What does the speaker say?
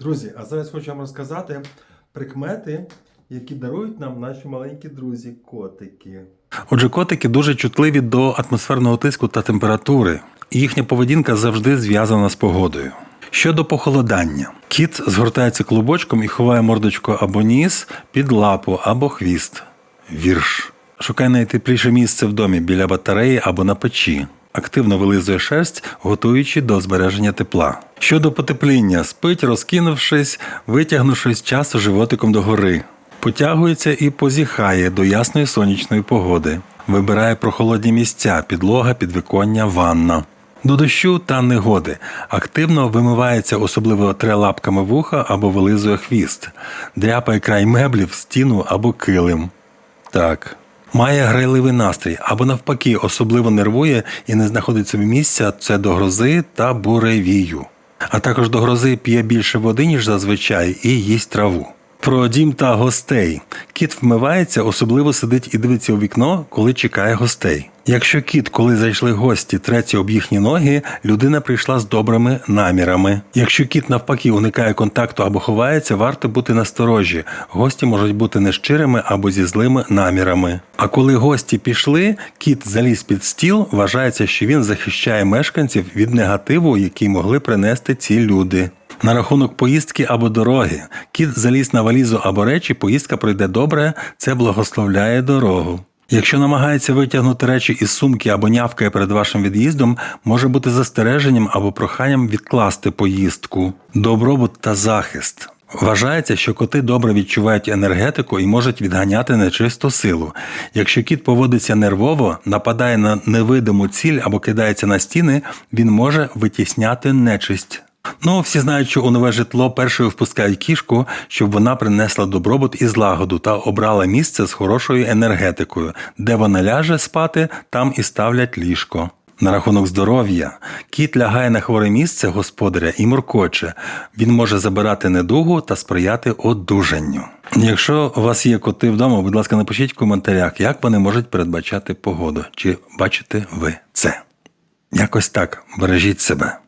Друзі, а зараз хочу вам розказати прикмети, які дарують нам наші маленькі друзі, котики. Отже, котики дуже чутливі до атмосферного тиску та температури, і їхня поведінка завжди зв'язана з погодою. Щодо похолодання, кіт згортається клубочком і ховає мордочку або ніс під лапу або хвіст. Вірш. Шукає найтепліше місце в домі біля батареї або на печі. Активно вилизує шерсть, готуючи до збереження тепла. Щодо потепління, спить, розкинувшись, витягнувшись часто животиком догори. Потягується і позіхає до ясної сонячної погоди. Вибирає прохолодні місця, підлога, підвіконня, ванна. До дощу та негоди активно вимивається, особливо тре лапками вуха або вилизує хвіст, дряпає край меблів, стіну або килим. Так. Має грайливий настрій або навпаки особливо нервує і не знаходить собі місця це до грози та буревію. А також до грози п'є більше води, ніж зазвичай, і їсть траву. Про дім та гостей. Кіт вмивається, особливо сидить і дивиться у вікно, коли чекає гостей. Якщо кіт, коли зайшли гості, треться об їхні ноги, людина прийшла з добрими намірами. Якщо кіт навпаки уникає контакту або ховається, варто бути насторожі. Гості можуть бути нещирими або зі злими намірами. А коли гості пішли, кіт заліз під стіл, вважається, що він захищає мешканців від негативу, який могли принести ці люди. На рахунок поїздки або дороги. Кіт заліз на валізу або речі, поїздка пройде добре, це благословляє дорогу. Якщо намагається витягнути речі із сумки або нявкає перед вашим від'їздом, може бути застереженням або проханням відкласти поїздку, добробут та захист. Вважається, що коти добре відчувають енергетику і можуть відганяти нечисту силу. Якщо кіт поводиться нервово, нападає на невидиму ціль або кидається на стіни, він може витісняти нечисть. Ну, всі знають, що у нове житло першою впускають кішку, щоб вона принесла добробут і злагоду та обрала місце з хорошою енергетикою, де вона ляже спати, там і ставлять ліжко. На рахунок здоров'я, кіт лягає на хворе місце господаря і муркоче. Він може забирати недугу та сприяти одужанню. Якщо у вас є коти вдома, будь ласка, напишіть в коментарях, як вони можуть передбачати погоду. Чи бачите ви це? Якось так бережіть себе.